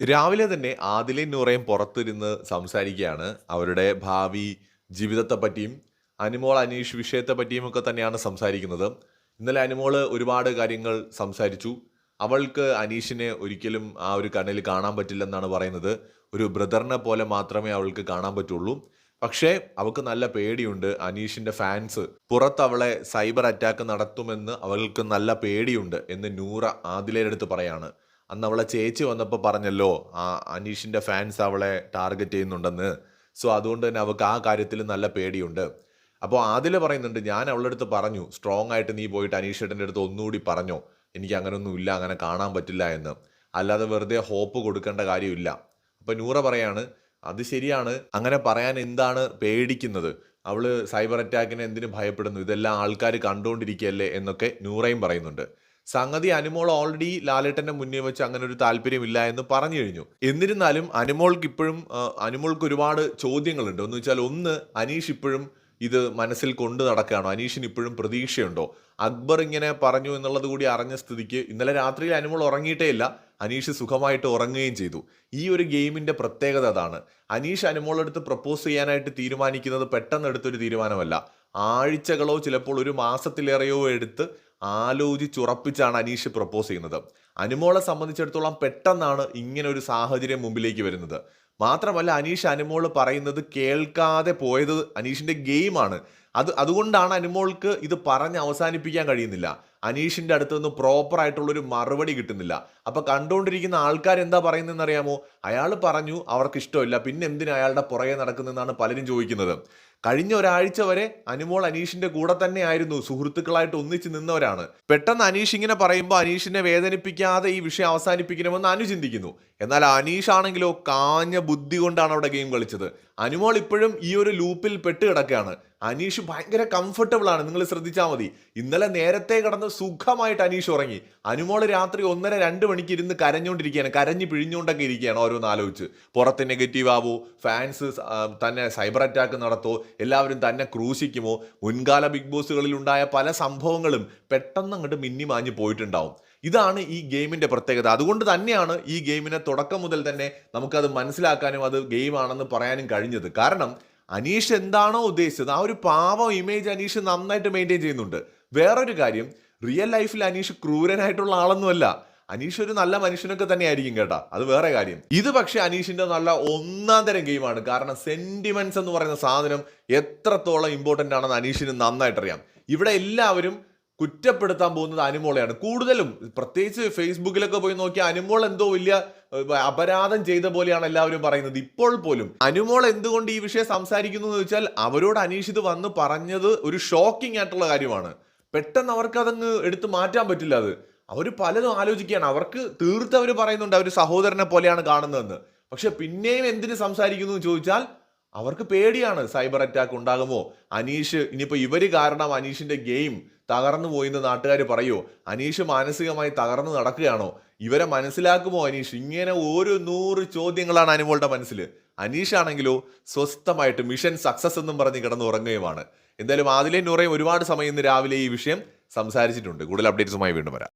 രാവിലെ തന്നെ ആദിലയും നൂറയും പുറത്തിരുന്ന് സംസാരിക്കുകയാണ്. അവരുടെ ഭാവി ജീവിതത്തെ പറ്റിയും അനുമോൾ അനീഷ് വിഷയത്തെ പറ്റിയും ഒക്കെ തന്നെയാണ് സംസാരിക്കുന്നത്. ഇന്നലെ അനുമോൾ ഒരുപാട് കാര്യങ്ങൾ സംസാരിച്ചു. അവൾക്ക് അനീഷിനെ ഒരിക്കലും ആ ഒരു കണ്ണിൽ കാണാൻ പറ്റില്ലെന്നാണ് പറയുന്നത്. ഒരു ബ്രദറിനെ പോലെ മാത്രമേ അവൾക്ക് കാണാൻ പറ്റുള്ളൂ. പക്ഷേ അവൾക്ക് നല്ല പേടിയുണ്ട്. അനീഷിന്റെ ഫാൻസ് പുറത്ത് അവളെ സൈബർ അറ്റാക്ക് നടത്തുമെന്ന് അവൾക്ക് നല്ല പേടിയുണ്ട് എന്ന് നൂറ ആദിലയുടെ അടുത്ത് പറയാണ്. അന്ന് അവളെ ചേച്ചി വന്നപ്പോൾ പറഞ്ഞല്ലോ ആ അനീഷിന്റെ ഫാൻസ് അവളെ ടാർഗറ്റ് ചെയ്യുന്നുണ്ടെന്ന്. സോ അതുകൊണ്ട് തന്നെ അവൾക്ക് ആ കാര്യത്തിൽ നല്ല പേടിയുണ്ട്. അപ്പോൾ അതിൽ പറയുന്നുണ്ട് ഞാൻ അവളുടെ അടുത്ത് പറഞ്ഞു സ്ട്രോങ് ആയിട്ട് നീ പോയിട്ട് അനീഷേട്ടന്റെ അടുത്ത് ഒന്നുകൂടി പറഞ്ഞോ. എനിക്ക് അങ്ങനൊന്നും ഇല്ല അങ്ങനെ കാണാൻ പറ്റില്ല എന്ന്. അല്ലാതെ വെറുതെ ഹോപ്പ് കൊടുക്കേണ്ട കാര്യമില്ല. അപ്പോൾ നൂറ പറയാണ് അത് ശരിയാണ്. അങ്ങനെ പറയാൻ എന്താണ് പേടിക്കുന്നത്? അവൾ സൈബർ അറ്റാക്കിനെ എന്തിനു ഭയപ്പെടുന്നു? ഇതെല്ലാം ആൾക്കാർ കണ്ടുകൊണ്ടിരിക്കുകയല്ലേ? എന്നൊക്കെ നൂറയും പറയുന്നുണ്ട്. സംഗതി അനുമോൾ ഓൾറെഡി ലാലേട്ടന്റെ മുന്നേ വെച്ച് അങ്ങനെ ഒരു താല്പര്യമില്ല എന്ന് പറഞ്ഞു കഴിഞ്ഞു. എന്നിരുന്നാലും അനുമോൾക്ക് ഇപ്പോഴും അനുമോൾക്ക് ഒരുപാട് ചോദ്യങ്ങളുണ്ട്. എന്ന് വെച്ചാൽ ഒന്ന് അനീഷ് ഇപ്പോഴും ഇത് മനസ്സിൽ കൊണ്ടു നടക്കുകയാണോ? അനീഷിന് ഇപ്പോഴും പ്രതീക്ഷയുണ്ടോ? അക്ബർ ഇങ്ങനെ പറഞ്ഞു എന്നുള്ളത് കൂടി അറിഞ്ഞ സ്ഥിതിക്ക് ഇന്നലെ രാത്രിയിൽ അനുമോൾ ഉറങ്ങിയിട്ടേ ഇല്ല അനീഷ് സുഖമായിട്ട് ഉറങ്ങുകയും ചെയ്തു. ഈ ഒരു ഗെയിമിന്റെ പ്രത്യേകത അതാണ്. അനീഷ് അനുമോളെടുത്ത് പ്രപ്പോസ് ചെയ്യാനായിട്ട് തീരുമാനിക്കുന്നത് പെട്ടെന്ന് എടുത്തൊരു തീരുമാനമല്ല. ആഴ്ചകളോ ചിലപ്പോൾ ഒരു മാസത്തിലേറെയോ എടുത്ത് ആലോചിച്ചുറപ്പിച്ചാണ് അനീഷ് പ്രപ്പോസ് ചെയ്യുന്നത്. അനുമോളെ സംബന്ധിച്ചിടത്തോളം പെട്ടെന്നാണ് ഇങ്ങനെ ഒരു സാഹചര്യം മുമ്പിലേക്ക് വരുന്നത്. മാത്രമല്ല അനീഷ് അനുമോൾ പറയുന്നത് കേൾക്കാതെ പോയത് അനീഷിന്റെ ഗെയിമാണ് അത് അതുകൊണ്ടാണ് അനുമോൾക്ക് ഇത് പറഞ്ഞ് അവസാനിപ്പിക്കാൻ കഴിയുന്നില്ല. അനീഷിന്റെ അടുത്ത് നിന്ന് പ്രോപ്പർ മറുപടി കിട്ടുന്നില്ല. അപ്പോൾ കണ്ടുകൊണ്ടിരിക്കുന്ന ആൾക്കാർ എന്താ പറയുന്നതെന്ന് അറിയാമോ അയാൾ പറഞ്ഞു അവർക്ക് ഇഷ്ടമില്ല. പിന്നെ എന്തിനാ അയാളുടെ പുറകെ നടക്കുന്നതെന്നാണ് പലരും ചോദിക്കുന്നത്. കഴിഞ്ഞ ഒരാഴ്ച വരെ അനുമോൾ അനീഷിന്റെ കൂടെ തന്നെ ആയിരുന്നു സുഹൃത്തുക്കളായിട്ട് ഒന്നിച്ച് നിന്നവരാണ്. പെട്ടെന്ന് അനീഷ് ഇങ്ങനെ പറയുമ്പോൾ അനീഷിനെ വേദനിപ്പിക്കാതെ ഈ വിഷയം അവസാനിപ്പിക്കണമെന്ന് അനു ചിന്തിക്കുന്നു. എന്നാൽ അനീഷ് ആണെങ്കിലോ കാഞ്ഞ ബുദ്ധി കൊണ്ടാണ് അവിടെ ഗെയിം കളിച്ചത്. അനുമോൾ ഇപ്പോഴും ഈ ഒരു ലൂപ്പിൽ പെട്ട് കിടക്കുകയാണ്. അനീഷ് ഭയങ്കര കംഫർട്ടബിൾ ആണ്. നിങ്ങൾ ശ്രദ്ധിച്ചാൽ മതി. ഇന്നലെ നേരത്തെ കിടന്ന് സുഖമായിട്ട് അനീഷ് ഉറങ്ങി. അനുമോൾ രാത്രി ഒന്നര രണ്ട് മണിക്ക് ഇരുന്ന് കരഞ്ഞുകൊണ്ടിരിക്കുകയാണ്. കരഞ്ഞ് പിഴിഞ്ഞുകൊണ്ടൊക്കെ ഇരിക്കുകയാണ് ഓരോന്ന് ആലോചിച്ച്. പുറത്ത് നെഗറ്റീവ് ആവോ? ഫാൻസ് തന്നെ സൈബർ അറ്റാക്ക് നടത്തോ? എല്ലാവരും തന്നെ ക്രൂശിക്കുമോ? മുൻകാല ബിഗ് ബോസുകളിൽ ഉണ്ടായ പല സംഭവങ്ങളും പെട്ടെന്ന് അങ്ങോട്ട് മിന്നി മാഞ്ഞു പോയിട്ടുണ്ടാവും. ഇതാണ് ഈ ഗെയിമിന്റെ പ്രത്യേകത. അതുകൊണ്ട് തന്നെയാണ് ഈ ഗെയിമിനെ തുടക്കം മുതൽ തന്നെ നമുക്കത് മനസ്സിലാക്കാനും അത് ഗെയിമാണെന്ന് പറയാനും കഴിഞ്ഞത്. കാരണം അനീഷ് എന്താണോ ഉദ്ദേശിച്ചത് ആ ഒരു പാവം ഇമേജ് അനീഷ് നന്നായിട്ട് മെയിന്റെയിൻ ചെയ്യുന്നുണ്ട്. വേറൊരു കാര്യം റിയൽ ലൈഫിൽ അനീഷ് ക്രൂരനായിട്ടുള്ള ആളൊന്നുമല്ല. അനീഷ് ഒരു നല്ല മനുഷ്യനൊക്കെ തന്നെ ആയിരിക്കും കേട്ടാ. അത് വേറെ കാര്യം. ഇത് പക്ഷേ അനീഷിന്റെ നല്ല ഒന്നാം തരം ഗെയിമാണ്. കാരണം സെന്റിമെന്റ്സ് എന്ന് പറയുന്ന സാധനം എത്രത്തോളം ഇമ്പോർട്ടന്റ് ആണെന്ന് അനീഷിന് നന്നായിട്ട് അറിയാം ഇവിടെ എല്ലാവരും കുറ്റപ്പെടുത്താൻ പോകുന്നത് അനുമോളെയാണ്. കൂടുതലും പ്രത്യേകിച്ച് ഫേസ്ബുക്കിലൊക്കെ പോയി നോക്കിയ അനുമോൾ എന്തോ വലിയ അപരാധം ചെയ്ത പോലെയാണ് എല്ലാവരും പറയുന്നത്. ഇപ്പോൾ പോലും അനുമോൾ എന്തുകൊണ്ട് ഈ വിഷയം സംസാരിക്കുന്നു എന്ന് വെച്ചാൽ അവരോട് അനീഷിത് വന്ന് പറഞ്ഞത് ഒരു ഷോക്കിംഗ് ആയിട്ടുള്ള കാര്യമാണ്. പെട്ടെന്ന് അവർക്ക് അതങ്ങ് എടുത്ത് മാറ്റാൻ പറ്റില്ല അത്. അവർ പലതും ആലോചിക്കുകയാണ്. അവർക്ക് തീർത്ത് അവർ പറയുന്നുണ്ട് അവർ സഹോദരനെ പോലെയാണ് കാണുന്നതെന്ന്. പക്ഷെ പിന്നെയും എന്തിനു സംസാരിക്കുന്നു എന്ന് ചോദിച്ചാൽ അവർക്ക് പേടിയാണ്. സൈബർ അറ്റാക്ക് ഉണ്ടാകുമോ? അനീഷ് ഇനിയിപ്പോൾ ഇവർ കാരണം അനീഷിന്റെ ഗെയിം തകർന്നു പോയിന്ന് നാട്ടുകാർ പറയുമോ അനീഷ് മാനസികമായി തകർന്നു നടക്കുകയാണോ? ഇവരെ മനസ്സിലാക്കുമോ അനീഷ്? ഇങ്ങനെ ഓരോ നൂറ് ചോദ്യങ്ങളാണ് അനുമോളുടെ മനസ്സിൽ അനീഷ് ആണെങ്കിലോ സ്വസ്ഥമായിട്ട് മിഷൻ സക്സസ് എന്നും പറഞ്ഞ് കിടന്നുറങ്ങുകയുമാണ്. എന്തായാലും ആദിലേ നൂറയും ഒരുപാട് സമയം ഇന്ന് രാവിലെ ഈ വിഷയം സംസാരിച്ചിട്ടുണ്ട്. കൂടുതൽ അപ്ഡേറ്റ്സുമായി വീണ്ടും വരാം.